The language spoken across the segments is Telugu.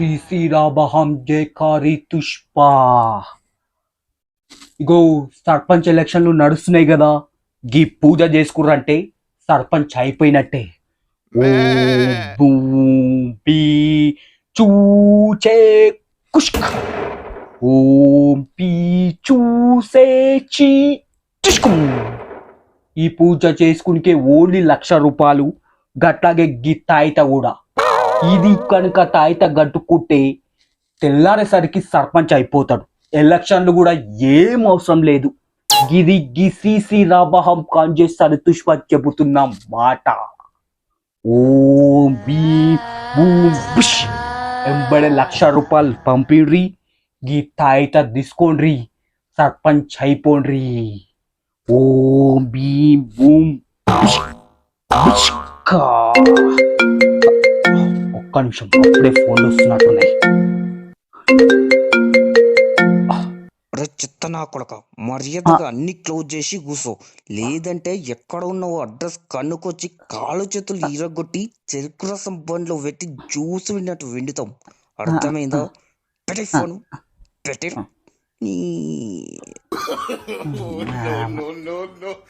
శ్రీరాబహం జయకారి తుష్పా ఇగో సర్పంచ్ ఎలక్షన్లు నడుస్తున్నాయి కదా గీ పూజ చేసుకుర్రంటే సర్పంచ్ అయిపోయినట్టే చూచే కుష్క్ ఓం పీ చూసే చీ. ఈ పూజ చేసుకునికే ఓన్లీ లక్ష రూపాయలు గట్లాగే గీ తాయిత కూడా. ఇది కనుక తాయిత గట్టుకుంటే తెల్లారేసరికి సర్పంచ్ అయిపోతాడు. ఎలక్షన్లు కూడా ఏం అవసరం లేదు. గిది రాబహం కాంజెస్ అని సరితుష్ప చెబుతున్న మాట. ఓం బీ బూం ఎంబడే లక్ష రూపాయలు పంపిడ్రి గీ తాయిత తీసుకోండ్రి సర్పంచ్ అయిపోండ్రి. ఓం బీ బూమ్ కా. ఒక్క నిమిషం అప్పుడే ఫోన్లు వస్తున్నట్టున్నాయి. చెత్త నా కొడక మర్యాదగా అన్ని క్లోజ్ చేసి కూసో లేదంటే ఎక్కడ ఉన్నావో అడ్రస్ కన్నుకొచ్చి కాళ్ళు చేతులు ఈరగొట్టి చెరుకు రసం బండ్లో పెట్టి జ్యూస్ విన్నట్టు విండుతాం. అర్థమైందా? పెట్టే ఫోన్ పెట్టే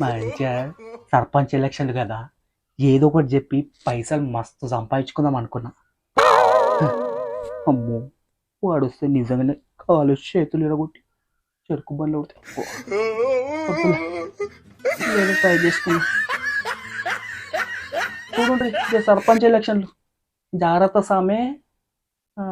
మంచిగా సర్పంచ్ ఎలక్షన్లు కదా. ఏదో ఒకటి చెప్పి పైసలు మస్తు సంపాదించుకుందాం అనుకున్నా. అమ్మో వాడు వస్తే నిజంగానే కాలు చేతులు ఎరగొట్టి చెరుకు బండ్లు కొడతాయి. ట్రై చేసుకున్నా చూడండి సర్పంచ్ ఎలక్షన్లు జాగ్రత్త సామే ఆ.